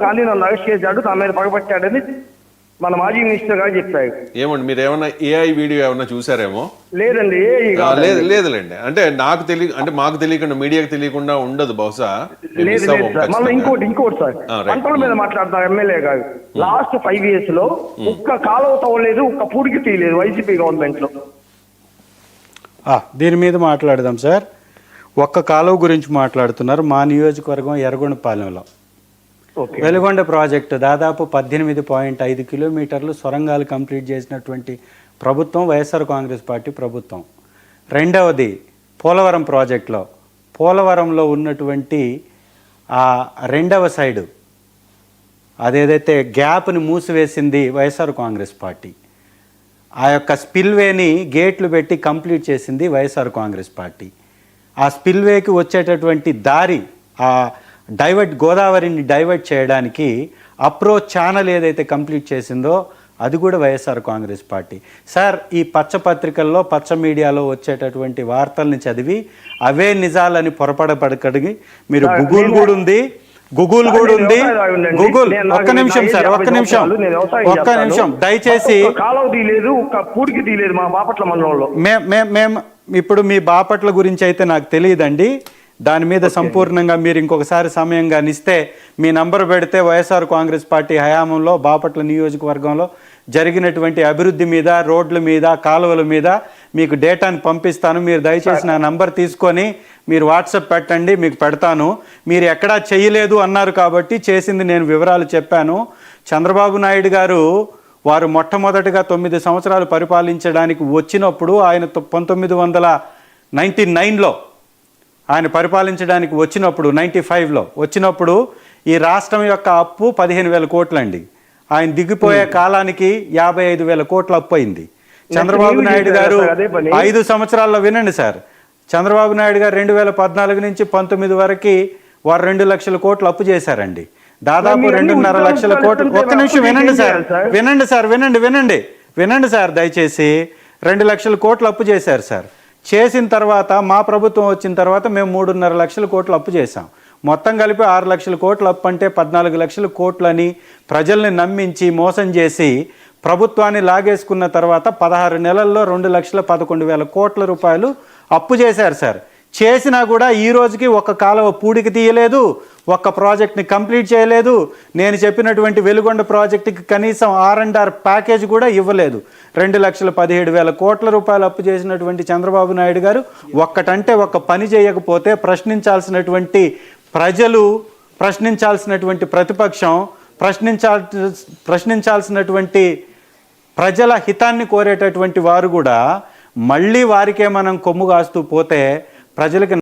కానీ నన్ను అరెస్ట్ చేశాడు నా మీద పగబట్టాడని మన మాజీ మినిస్టర్ గారు చెప్పారు. ఏమండి మీరు ఏమన్నా ఏఐ వీడియో ఏమన్నా చూసారేమో? లేదండి. లేదు లేదులేండి. అంటే నాకు తెలియ అంటే మాకు తెలియకుండా మీడియాకి తెలియకుండా ఉండదు బహుశా? మళ్ళీ. ఇంకోటి ఇంకోటి సార్. పంటల మీద మాట్లాడతారు ఎమ్మెల్యే గారు. లాస్ట్ ఫైవ్ ఇయర్స్లో ఒక్క కాలువ తవ్వలేదు ఒక్క పూడికి తీయలేదు వైసీపీ గవర్నమెంట్లో ఆ, దీని మీద మాట్లాడదాం సార్. ఒక్క కాలువ గురించి మాట్లాడుతున్నారు మా నియోజకవర్గం ఎర్రగొండపాలెంలో. వెలుగొండ ప్రాజెక్టు దాదాపు పద్దెనిమిది పాయింట్ ఐదు కిలోమీటర్లు సొరంగాలు కంప్లీట్ చేసినటువంటి ప్రభుత్వం వైఎస్ఆర్ కాంగ్రెస్ పార్టీ ప్రభుత్వం. రెండవది పోలవరం ప్రాజెక్టులో. పోలవరంలో ఉన్నటువంటి ఆ రెండవ సైడు అదేదైతే గ్యాప్ని మూసివేసింది వైఎస్ఆర్ కాంగ్రెస్ పార్టీ. ఆ యొక్క స్పిల్వేని గేట్లు పెట్టి కంప్లీట్ చేసింది వైఎస్ఆర్ కాంగ్రెస్ పార్టీ. ఆ స్పిల్వేకి వచ్చేటటువంటి దారి ఆ డైవర్ట్ గోదావరిని డైవర్ట్ చేయడానికి అప్రోచ్ ఛానల్ ఏదైతే కంప్లీట్ చేసిందో అది కూడా వైఎస్ఆర్ కాంగ్రెస్ పార్టీ. సార్ ఈ పచ్చ పత్రికల్లో పచ్చ మీడియాలో వచ్చేటటువంటి వార్తల్ని చదివి అవే నిజాలని పొరపడపడకడిగి మీరు గూగుల్ కూడా ఉంది గూగుల్ కూడా ఉంది. గూగుల్ ఒక్క నిమిషం సార్ ఒక్క నిమిషం. ఒక్క. నిమిషం. దయచేసి పూడికి తీయలేదు మా బాపట్ల మండలంలో. మేము ఇప్పుడు మీ బాపట్ల గురించి అయితే నాకు తెలియదండి. దాని మీద సంపూర్ణంగా మీరు ఇంకొకసారి సమయం కానీ ఇస్తే మీ నంబర్ పెడితే వైఎస్ఆర్ కాంగ్రెస్ పార్టీ హయాంలో బాపట్ల నియోజకవర్గంలో జరిగినటువంటి అభివృద్ధి మీద రోడ్ల మీద కాలువల మీద మీకు డేటాను పంపిస్తాను. మీరు దయచేసి నా నంబర్ తీసుకొని మీరు వాట్సాప్ పెట్టండి మీకు పెడతాను. మీరు ఎక్కడా చేయలేదు అన్నారు కాబట్టి చేసింది నేను వివరాలు చెప్పాను. చంద్రబాబు నాయుడు గారు వారు మొట్టమొదటిగా తొమ్మిది సంవత్సరాలు పరిపాలించడానికి వచ్చినప్పుడు ఆయన పంతొమ్మిది వందల నైంటీ నైన్లో ఆయన పరిపాలించడానికి వచ్చినప్పుడు నైంటీ ఫైవ్లో వచ్చినప్పుడు ఈ రాష్ట్రం యొక్క అప్పు పదిహేను వేల కోట్లండి. ఆయన దిగిపోయే కాలానికి యాభై ఐదు వేల కోట్ల అప్పు అయింది. చంద్రబాబు నాయుడు గారు? ఐదు సంవత్సరాల్లో వినండి సార్. చంద్రబాబు నాయుడు గారు రెండు వేల పద్నాలుగు నుంచి పంతొమ్మిది వరకు వారు రెండు లక్షల కోట్లు అప్పు చేశారండి. దాదాపు రెండున్నర లక్షల కోట్లు ఒక్క నిమిషం వినండి సార్? వినండి సార్ వినండి వినండి. వినండి సార్ దయచేసి రెండు లక్షల కోట్లు అప్పు చేశారు సార్. చేసిన తర్వాత మా ప్రభుత్వం వచ్చిన తర్వాత మేము మూడున్నర లక్షల కోట్లు అప్పు చేశాం. మొత్తం కలిపి ఆరు లక్షల కోట్లు అప్పు అంటే పద్నాలుగు లక్షల కోట్లని ప్రజల్ని నమ్మించి మోసం చేసి ప్రభుత్వాన్ని లాగేసుకున్న తర్వాత పదహారు నెలల్లో రెండు లక్షల పదకొండు వేల కోట్ల రూపాయలు అప్పు చేశారు సార్. చేసినా కూడా ఈ రోజుకి ఒక కాలువ పూడికి తీయలేదు ఒక్క ప్రాజెక్ట్ని కంప్లీట్ చేయలేదు. నేను చెప్పినటువంటి వెలుగొండ ప్రాజెక్టుకి కనీసం ఆర్ అండ్ ఆర్ ప్యాకేజ్ కూడా ఇవ్వలేదు. రెండు లక్షల పదిహేడు వేల కోట్ల రూపాయలు అప్పు చేసినటువంటి చంద్రబాబు నాయుడు గారు ఒక్కటంటే ఒక్క పని చేయకపోతే ప్రశ్నించాల్సినటువంటి ప్రజలు ప్రశ్నించాల్సినటువంటి ప్రతిపక్షం ప్రశ్నించాల్ ప్రశ్నించాల్సినటువంటి ప్రజల హితాన్ని కోరేటటువంటి వారు కూడా మళ్ళీ వారికే మనం కొమ్ము కాస్తూ పోతే ప్రజలకి